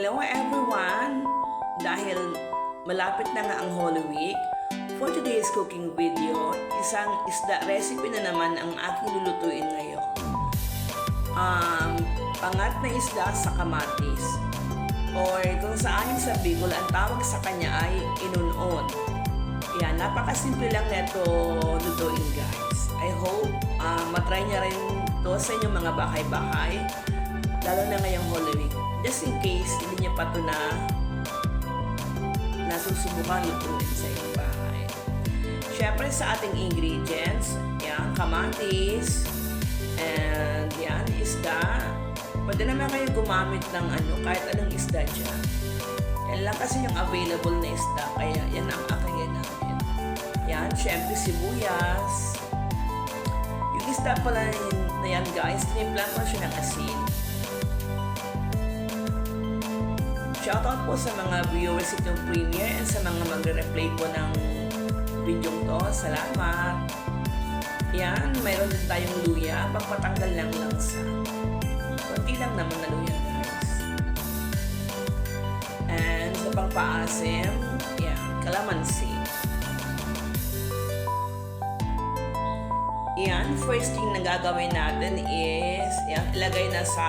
Hello everyone! Dahil malapit na nga ang Holy Week, for today's cooking video, isang isda recipe na naman ang aking lulutuin ngayon. Um, pangat na isda sa kamatis. Or kung sa amin sa Bicol, ang tawag sa kanya ay inunon. Yan, napakasimple lang nito lutuin guys. I hope uh, matry niya rin to sa inyong mga bahay-bahay. Lalo na ngayong Holy Week. Just in case hindi niya pa ito na nasusubukan lutuin sa inyong bahay. Siyempre sa ating ingredients, yan, kamatis, and yan, isda. Pwede naman kayo gumamit ng ano, kahit anong isda dyan. Yan lang kasi yung available na isda, kaya yan ang aking ginamit. Yan, syempre sibuyas. Yung isda pala na yan guys, tinimplan ko siya ng asin. Shoutout po sa mga viewers itong premiere and sa mga magre-replay po ng video to. Salamat! Yan, mayroon din tayong luya. Pagpatanggal lang lang sa konti lang naman na luya. And sa pangpaasim, yan, kalamansi. Yan, first thing na gagawin natin is, yan, ilagay na sa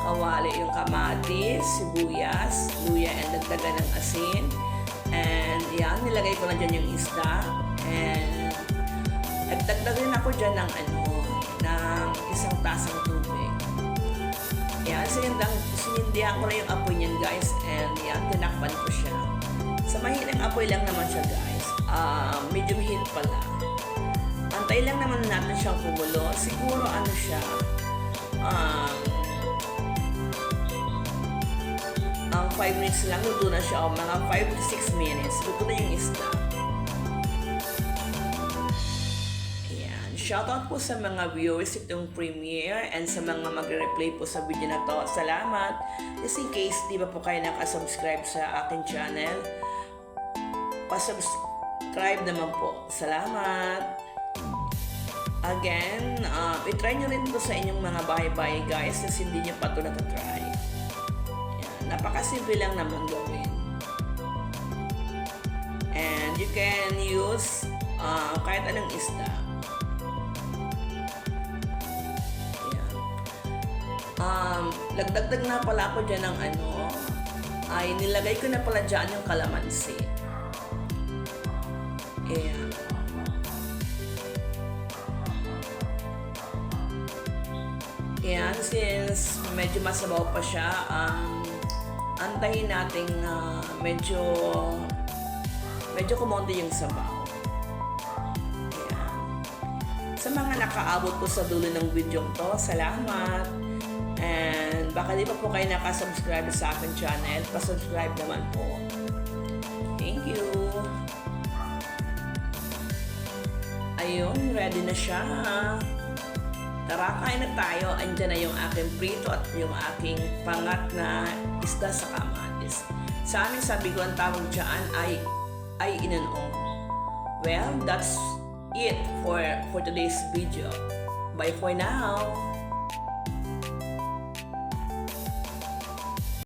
kawali yung kamatis, sibuyas, luya, and dagdagan ng asin. And yan, nilagay ko na dyan yung isda. And nagdagdag rin ako dyan ng ano, ng isang tasang tubig. Yan, sinindang, sinindihan ko na yung apoy niyan guys. And yan, tinakpan ko siya. Sa mahinang apoy lang naman siya guys. Uh, medium heat pala. Antay lang naman natin siyang kumulo. Siguro ano siya, um, ang 5 minutes lang, luto na siya. O mga 5 to 6 minutes, luto na yung isda. Ayan. Shoutout po sa mga viewers itong premiere and sa mga magre-replay po sa video na to. Salamat. Just in case di ba po kayo nakasubscribe sa akin channel, pasubscribe naman po. Salamat. Again, uh, itry nyo rin to sa inyong mga bahay-bahay guys kasi hindi nyo pa ito natatry. Napakasimple lang naman gawin. And you can use uh, kahit anong isda. Yan. Um, nagdagdag na pala ako dyan ng ano, ay nilagay ko na pala dyan yung kalamansi. Ayan. Yan, since medyo masabaw pa siya, um, antayin natin na medyo medyo kumonti yung sabaw. Yan. Sa mga nakaabot po sa dulo ng video to, salamat! And baka di pa po kayo nakasubscribe sa akin channel, pasubscribe naman po. Thank you! Ayun, ready na siya. Tara, kain na tayo. Andiyan na yung aking prito at yung aking pangat na isda sa kamatis. Sa amin sabi ko ang tawag dyan ay ay inanong. Well, that's it for for today's video. Bye for now.